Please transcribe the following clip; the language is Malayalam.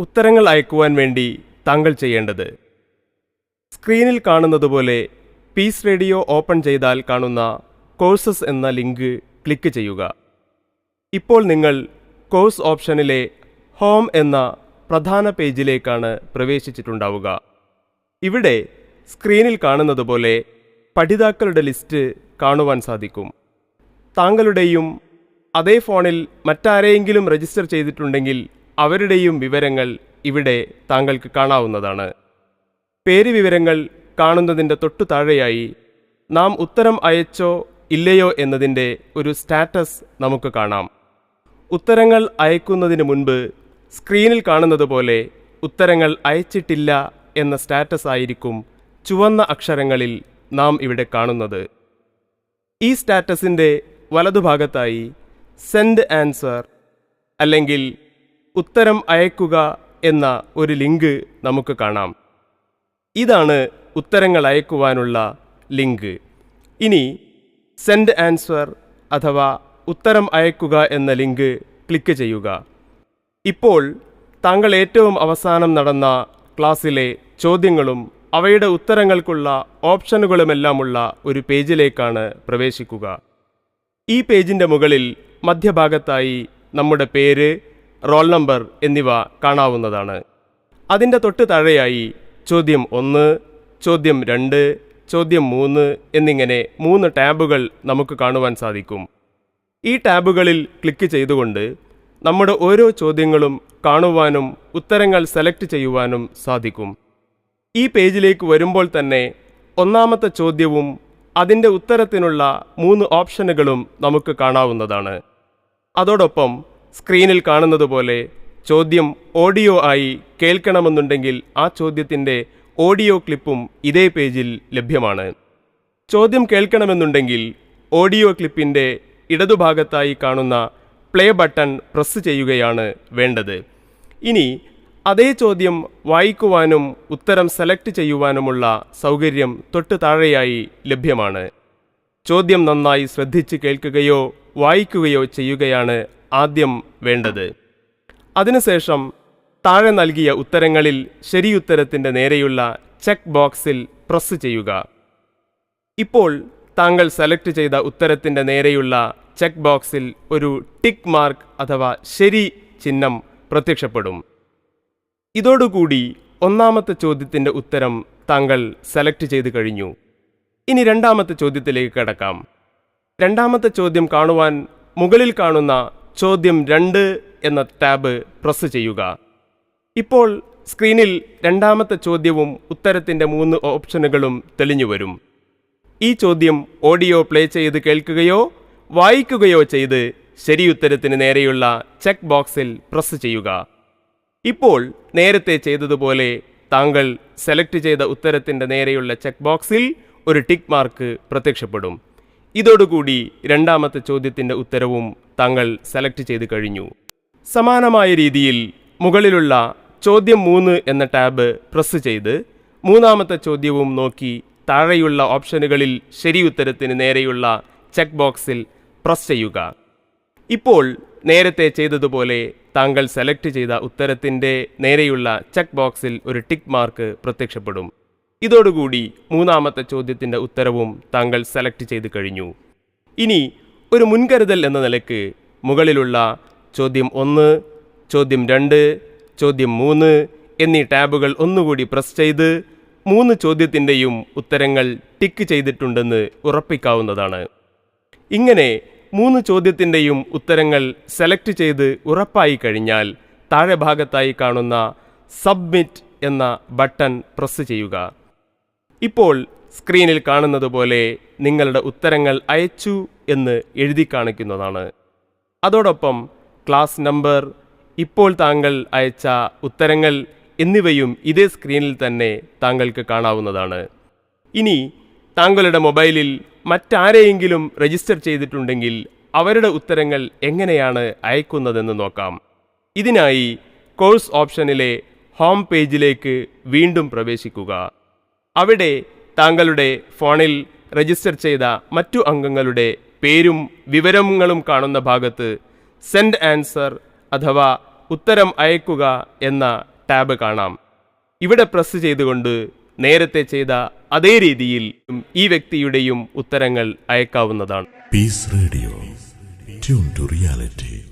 ഉത്തരങ്ങൾ അയക്കുവാൻ വേണ്ടി താങ്കൾ ചെയ്യേണ്ടത്. സ്ക്രീനിൽ കാണുന്നതുപോലെ പീസ് റേഡിയോ ഓപ്പൺ ചെയ്താൽ കാണുന്ന കോഴ്സസ് എന്ന ലിങ്ക് ക്ലിക്ക് ചെയ്യുക. ഇപ്പോൾ നിങ്ങൾ കോഴ്സ് ഓപ്ഷനിലെ ഹോം എന്ന പ്രധാന പേജിലേക്കാണ് പ്രവേശിച്ചിട്ടുണ്ടാവുക. ഇവിടെ സ്ക്രീനിൽ കാണുന്നതുപോലെ പഠിതാക്കളുടെ ലിസ്റ്റ് കാണുവാൻ സാധിക്കും. താങ്കളുടെയും അതേ ഫോണിൽ മറ്റാരെയെങ്കിലും രജിസ്റ്റർ ചെയ്തിട്ടുണ്ടെങ്കിൽ അവരുടെയും വിവരങ്ങൾ ഇവിടെ താങ്കൾക്ക് കാണാവുന്നതാണ്. പേര് വിവരങ്ങൾ കാണുന്നതിന്റെ തൊട്ടു താഴെയായി നാം ഉത്തരം അയച്ചോ ഇല്ലയോ എന്നതിന്റെ ഒരു സ്റ്റാറ്റസ് നമുക്ക് കാണാം. ഉത്തരങ്ങൾ അയക്കുന്നതിന് മുൻപ് സ്ക്രീനിൽ കാണുന്നത് പോലെ ഉത്തരങ്ങൾ അയച്ചിട്ടില്ല എന്ന സ്റ്റാറ്റസ് ആയിരിക്കും ചുവന്ന അക്ഷരങ്ങളിൽ നാം ഇവിടെ കാണുന്നത്. ഈ സ്റ്റാറ്റസിന്റെ വലതുഭാഗത്തായി സെൻഡ് ആൻസർ അല്ലെങ്കിൽ ഉത്തരം അയക്കുക എന്ന ഒരു ലിങ്ക് നമുക്ക് കാണാം. ഇതാണ് ഉത്തരങ്ങൾ അയക്കുവാനുള്ള ലിങ്ക്. ഇനി സെൻഡ് ആൻസർ അഥവാ ഉത്തരം അയക്കുക എന്ന ലിങ്ക് ക്ലിക്ക് ചെയ്യുക. ഇപ്പോൾ താങ്കൾ ഏറ്റവും അവസാനം നടന്ന ക്ലാസ്സിലെ ചോദ്യങ്ങളും അവയുടെ ഉത്തരങ്ങൾക്കുള്ള ഓപ്ഷനുകളുമെല്ലാമുള്ള ഒരു പേജിലേക്കാണ് പ്രവേശിക്കുക. ഈ പേജിന്റെ മുകളിൽ മധ്യഭാഗത്തായി നമ്മുടെ പേര് റോൾ നമ്പർ എന്നിവ കാണാവുന്നതാണ്. അതിന്റെ തൊട്ട് താഴെയായി ചോദ്യം ഒന്ന് ചോദ്യം രണ്ട് ചോദ്യം മൂന്ന് എന്നിങ്ങനെ മൂന്ന് ടാബുകൾ നമുക്ക് കാണുവാൻ സാധിക്കും. ഈ ടാബുകളിൽ ക്ലിക്ക് ചെയ്തുകൊണ്ട് നമ്മുടെ ഓരോ ചോദ്യങ്ങളും കാണുവാനും ഉത്തരങ്ങൾ സെലക്ട് ചെയ്യുവാനും സാധിക്കും. ഈ പേജിലേക്ക് വരുമ്പോൾ തന്നെ ഒന്നാമത്തെ ചോദ്യവും അതിന്റെ ഉത്തരത്തിനുള്ള മൂന്ന് ഓപ്ഷനുകളും നമുക്ക് കാണാവുന്നതാണ്. അതോടൊപ്പം സ്ക്രീനിൽ കാണുന്നത് പോലെ ചോദ്യം ഓഡിയോ ആയി കേൾക്കണമെന്നുണ്ടെങ്കിൽ ആ ചോദ്യത്തിന്റെ ഓഡിയോ ക്ലിപ്പും ഇതേ പേജിൽ ലഭ്യമാണ്. ചോദ്യം കേൾക്കണമെന്നുണ്ടെങ്കിൽ ഓഡിയോ ക്ലിപ്പിന്റെ ഇടതുഭാഗത്തായി കാണുന്ന പ്ലേ ബട്ടൺ പ്രസ് ചെയ്യുകയാണ് വേണ്ടത്. ഇനി അതേ ചോദ്യം വായിക്കുവാനും ഉത്തരം സെലക്ട് ചെയ്യുവാനുമുള്ള സൗകര്യം തൊട്ട് താഴെയായി ലഭ്യമാണ്. ചോദ്യം നന്നായി ശ്രദ്ധിച്ച് കേൾക്കുകയോ വായിക്കുകയോ ചെയ്യുകയാണ് ആദ്യം വേണ്ടത്. അതിനുശേഷം താഴെ നൽകിയ ഉത്തരങ്ങളിൽ ശരിയുത്തരത്തിന്റെ നേരെയുള്ള ചെക്ക് ബോക്സിൽ പ്രസ് ചെയ്യുക. ഇപ്പോൾ താങ്കൾ സെലക്ട് ചെയ്ത ഉത്തരത്തിന്റെ നേരെയുള്ള ചെക്ക് ബോക്സിൽ ഒരു ടിക്ക് മാർക്ക് അഥവാ ശരി ചിഹ്നം പ്രത്യക്ഷപ്പെടും. ഇതോടുകൂടി ഒന്നാമത്തെ ചോദ്യത്തിന്റെ ഉത്തരം താങ്കൾ സെലക്ട് ചെയ്ത് കഴിഞ്ഞു. ഇനി രണ്ടാമത്തെ ചോദ്യത്തിലേക്ക് കടക്കാം. രണ്ടാമത്തെ ചോദ്യം കാണുവാൻ മുകളിൽ കാണുന്ന ചോദ്യം രണ്ട് എന്ന ടാബ് പ്രസ് ചെയ്യുക. ഇപ്പോൾ സ്ക്രീനിൽ രണ്ടാമത്തെ ചോദ്യവും ഉത്തരത്തിന്റെ മൂന്ന് ഓപ്ഷനുകളും തെളിഞ്ഞു വരും. ഈ ചോദ്യം ഓഡിയോ പ്ലേ ചെയ്ത് കേൾക്കുകയോ വായിക്കുകയോ ചെയ്ത് ശരിയുത്തരത്തിന് നേരെയുള്ള ചെക്ക് ബോക്സിൽ പ്രസ് ചെയ്യുക. ഇപ്പോൾ നേരത്തെ ചെയ്തതുപോലെ താങ്കൾ സെലക്ട് ചെയ്ത ഉത്തരത്തിന്റെ നേരെയുള്ള ചെക്ക് ബോക്സിൽ ഒരു ടിക്ക് മാർക്ക് പ്രത്യക്ഷപ്പെടും. ഇതോടുകൂടി രണ്ടാമത്തെ ചോദ്യത്തിന്റെ ഉത്തരവും താങ്കൾ സെലക്ട് ചെയ്ത് കഴിഞ്ഞു. സമാനമായ രീതിയിൽ മുകളിലുള്ള ചോദ്യം മൂന്ന് എന്ന ടാബ് പ്രസ് ചെയ്ത് മൂന്നാമത്തെ ചോദ്യവും നോക്കി താഴെയുള്ള ഓപ്ഷനുകളിൽ ശരിയുത്തരത്തിന് നേരെയുള്ള ചെക്ക് ബോക്സിൽ പ്രസ് ചെയ്യുക. ഇപ്പോൾ നേരത്തെ ചെയ്തതുപോലെ താങ്കൾ സെലക്ട് ചെയ്ത ഉത്തരത്തിന്റെ നേരെയുള്ള ചെക്ക് ബോക്സിൽ ഒരു ടിക്ക് മാർക്ക് പ്രത്യക്ഷപ്പെടും. ഇതോടുകൂടി മൂന്നാമത്തെ ചോദ്യത്തിന്റെ ഉത്തരവും താങ്കൾ സെലക്ട് ചെയ്ത് കഴിഞ്ഞു. ഇനി ഒരു മുൻകരുതൽ എന്ന നിലയ്ക്ക് മുകളിലുള്ള ചോദ്യം ഒന്ന് ചോദ്യം രണ്ട് ചോദ്യം മൂന്ന് എന്നീ ടാബുകൾ ഒന്നുകൂടി പ്രസ് ചെയ്ത് മൂന്ന് ചോദ്യത്തിന്റെയും ഉത്തരങ്ങൾ ടിക്ക് ചെയ്തിട്ടുണ്ടെന്ന് ഉറപ്പിക്കാവുന്നതാണ്. ഇങ്ങനെ മൂന്ന് ചോദ്യത്തിന്റെയും ഉത്തരങ്ങൾ സെലക്ട് ചെയ്ത് ഉറപ്പായി കഴിഞ്ഞാൽ താഴെ ഭാഗത്തായി കാണുന്ന സബ്മിറ്റ് എന്ന ബട്ടൺ പ്രസ് ചെയ്യുക. ഇപ്പോൾ സ്ക്രീനിൽ കാണുന്നത് പോലെ നിങ്ങളുടെ ഉത്തരങ്ങൾ അയച്ചു എന്ന് എഴുതി കാണിക്കുന്നതാണ്. അതോടൊപ്പം ക്ലാസ് നമ്പർ ഇപ്പോൾ താങ്കൾ അയച്ച ഉത്തരങ്ങൾ എന്നിവയും ഇതേ സ്ക്രീനിൽ തന്നെ താങ്കൾക്ക് കാണാവുന്നതാണ്. ഇനി താങ്കളുടെ മൊബൈലിൽ മറ്റാരെയെങ്കിലും രജിസ്റ്റർ ചെയ്തിട്ടുണ്ടെങ്കിൽ അവരുടെ ഉത്തരങ്ങൾ എങ്ങനെയാണ് അയക്കുന്നതെന്ന് നോക്കാം. ഇതിനായി കോഴ്സ് ഓപ്ഷനിലെ ഹോം പേജിലേക്ക് വീണ്ടും പ്രവേശിക്കുക. അവിടെ താങ്കളുടെ ഫോണിൽ രജിസ്റ്റർ ചെയ്ത മറ്റു അംഗങ്ങളുടെ പേരും വിവരങ്ങളും കാണുന്ന ഭാഗത്ത് സെൻഡ് ആൻസർ അഥവാ ഉത്തരം അയക്കുക എന്ന ടാബ് കാണാം. ഇവിടെ പ്രസ് ചെയ്തുകൊണ്ട് നേരത്തെ ചെയ്ത അതേ രീതിയിൽ ഈ വ്യക്തിയുടെയും ഉത്തരങ്ങൾ അയക്കാവുന്നതാണ്. Peace radio tune to reality.